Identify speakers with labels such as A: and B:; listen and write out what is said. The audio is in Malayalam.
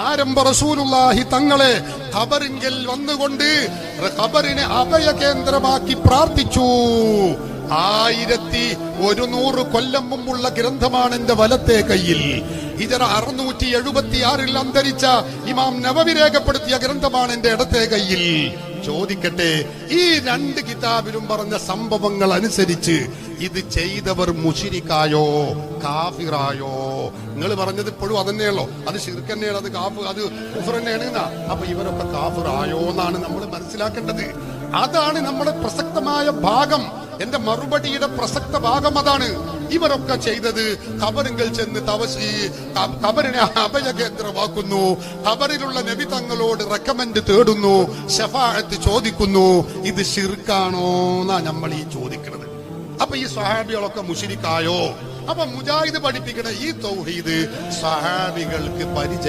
A: ആരംഭ റസൂലുള്ളാഹി തങ്ങളെ ഖബറിങ്കിൽ വന്നുകൊണ്ട് ഖബറിനെ അഭയ കേന്ദ്രമാക്കി പ്രാർത്ഥിച്ചു. ആയിരത്തി ഒരുന്നൂറ് കൊല്ലം മുമ്പുള്ള ഗ്രന്ഥമാണ് എന്റെ വലത്തെ കയ്യിൽ. ഇതര അറുന്നൂറ്റി എഴുപത്തി ആറിൽ അന്തരിച്ച ഇമാം നവവി രേഖപ്പെടുത്തിയ ഗ്രന്ഥമാണ് എന്റെ ഇടത്തെ കയ്യിൽ. ചോദിക്കട്ടെ ഈ രണ്ട് കിതാബിലും പറഞ്ഞ സംഭവങ്ങൾ അനുസരിച്ച് ഇത് ചെയ്തവർ മുഷിരിക്കായോ? കാഫിറായോ? നിങ്ങൾ പറഞ്ഞത് ഇപ്പോഴും അതന്നെയുള്ളോ. അത് ശിർക്കന്നെയാണ് അത് കാഫ് അത് കുഫർ തന്നെയാണ് അപ്പൊ ഇവരൊക്കെ കാഫിറായോ എന്നാണ് നമ്മൾ മനസ്സിലാക്കേണ്ടത്. അതാണ് നമ്മുടെ പ്രസക്തമായ ഭാഗം. എന്റെ മറുപടിയുടെ പ്രസക്ത ഭാഗം അതാണ്. ഇവരൊക്കെ ചെയ്തത് ഖബറിങ്കൽ ചെന്ന് തവസി കബറിനെ കബറിലുള്ള ഖബറിലുള്ള നബി തങ്ങളോട് റെക്കമെൻഡ് തേടുന്നു. ഷഫാഅത്ത് ചോദിക്കുന്നു. ഇത് ഷിർക്കാണോ എന്നാ നമ്മൾ ഈ ചോദിക്കുന്നത്. അപ്പൊ ഈ സഹാബികളൊക്കെ മുഷിരിക്കായോ? അപ്പൊ മുജാഹിദ് പഠിപ്പിക്കണ ഈ തൗഹീദ് സഹാബികൾക്ക് പരിചയം